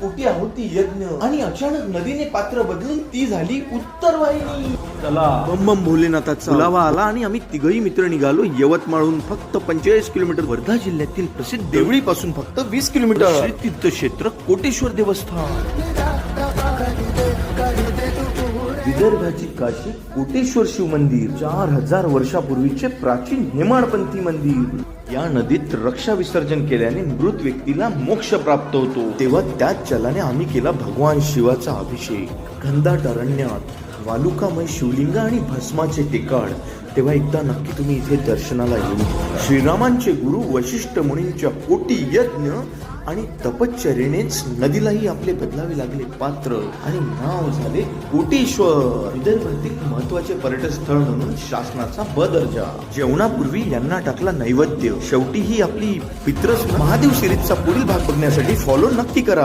कोटी आहुती यज्ञ. आणि अचानक नदीने पात्र बदलून ती झाली उत्तर वाहिनी चला. बम बम भोलेनाथाचा बुलावा आला आणि आम्ही तिघही मित्र निघालो यवतमाळहून फक्त पंचेचाळीस किलोमीटर. वर्धा जिल्ह्यातील प्रसिद्ध देवळी पासून फक्त वीस किलोमीटर. श्री तीर्थक्षेत्र कोटेश्वर देवस्थान. विदर्भाची काशी कोटेश्वर शिव मंदिर. चार हजार वर्षापूर्वीचे प्राचीन हेमाडपंथी मंदिर. या नदीत रक्षा विसर्जन केल्याने मृत व्यक्तीला मोक्ष प्राप्त होतो. तेव्हा त्याच जलाने आम्ही केला भगवान शिवाचा अभिषेक. घनदाट अरण्यात वालुकामय शिवलिंग आणि भस्माचे टेकाड. तेव्हा एकदा नक्की तुम्ही इथे दर्शनाला येऊ श्रीरामांचे गुरु वशिष्ठ मुनींच्या कोटी यज्ञ आणि तपश्चर्येनेच नदीलाही आपले बदलावे लागले. पात्र आणि नाव झाले कोटेश्वर. विदर्भातील महत्त्वाचे पर्यटन स्थळ म्हणून शासनाचा बदर्जा जेवणापूर्वी यांना टाकला नैवेद्य. शेवटी ही आपली पित्रस महादेव सिरीजचा पुढील भाग बघण्यासाठी फॉलो नक्की करा.